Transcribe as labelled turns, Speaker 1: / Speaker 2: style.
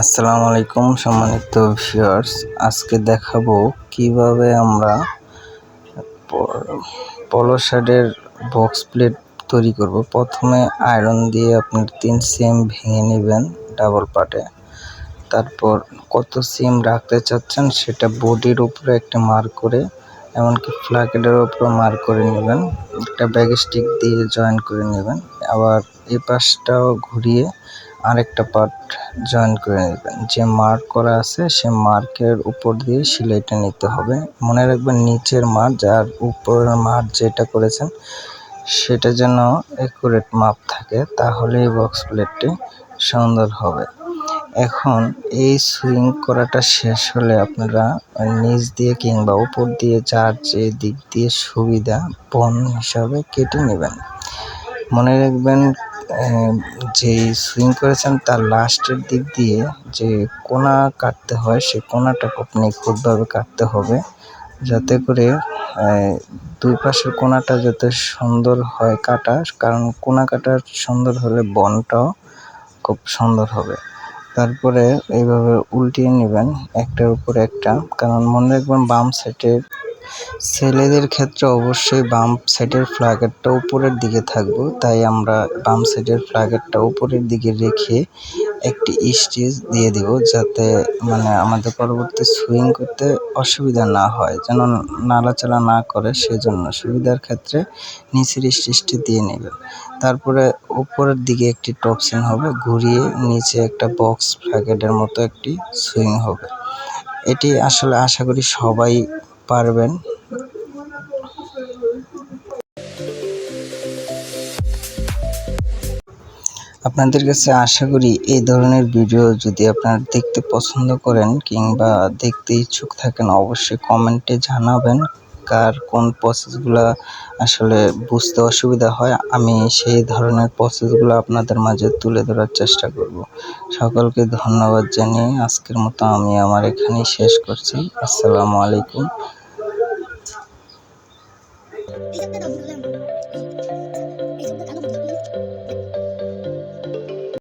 Speaker 1: আসসালামু আলাইকুম সম্মানিত ভিউয়ার্স আজকে দেখাবো কীভাবে আমরা পলো বক্স প্লেট তৈরি করব। প্রথমে আয়রন দিয়ে আপনার তিন সিম ভেঙে নেবেন ডাবল পার্টে তারপর কত সিম রাখতে চাচ্ছেন সেটা বডির উপরে একটা মার্ক করে, এমনকি ফ্ল্যাকেটের উপরে মার্ক করে নেবেন। একটা ব্যাগ স্টিক দিয়ে জয়েন করে নেবেন। আবার এই পাশটাও ঘুরিয়ে আরেকটা পার্ট জয়েন করে নেবেন। যে মার্ক করা আছে, সে মার্কের উপর দিয়ে সেলাইটা নিতে হবে। মনে রাখবেন নিচের মার্ক যার উপরের মার্ক যেটা করেছেন, সেটা যেন একুরেট মাপ থাকে তাহলে এই বক্স প্লেটটি সুন্দর হবে। এখন এই সুইং করাটা শেষ হলে আপনারা নিচ দিয়ে কিংবা উপর দিয়ে যার যে দিক দিয়ে সুবিধা পণ হিসাবে কেটে নেবেন। মনে রাখবেন যে সুইং করেছেন তার লাস্টের দিক দিয়ে যে কোনা কাটতে হয়, সে কোনাটা খুব নিখুঁতভাবে কাটতে হবে। যাতে করে দুই পাশের কোনাটা যাতে সুন্দর হয় কাটা, কারণ কোনা কাটা সুন্দর হলে বনটাও খুব সুন্দর হবে। তারপরে এইভাবে উল্টিয়ে নেবেন, একটার উপর একটা, কারণ মনে রাখবেন বাম সাইডের ছেলেদের ক্ষেত্রে অবশ্যই বাম সাইডের ফ্ল্যাগেরটা উপরের দিকে থাকবে। তাই আমরা বাম সাইডের ফ্ল্যাগেরটা উপরের দিকে রেখে একটি স্টিচ দিয়ে দিব যাতে মানে আমাদের পরবর্তী সুইং করতে অসুবিধা না হয়, যেন নাড়াচাড়া না করে, সেজন্য সুবিধার ক্ষেত্রে নিচের স্টিচটি দিয়ে নেবেন। তারপরে উপরের দিকে একটি টপসিন হবে, ঘুরিয়ে নিচে একটা বক্স প্যাকেটের মতো একটি সুইং হবে। এটি আসলে আশা করি সবাই পারবেন। আপনাদের কাছে আশা করি এই ধরনের ভিডিও যদি আপনারা দেখতে পছন্দ করেন কিংবা দেখতে ইচ্ছুক থাকেন, অবশ্যই কমেন্টে জানাবেন কার কোন প্রসেসগুলো আসলে বুঝতে অসুবিধা হয়। আমি সেই ধরনের প্রসেসগুলো আপনাদের মাঝে তুলে ধরার চেষ্টা করব। সকলকে ধন্যবাদ জানিয়ে আজকের মতো আমি আমার এখানেই শেষ করছি। আসসালামু আলাইকুম। നിശബ്ദ നോക്കികളും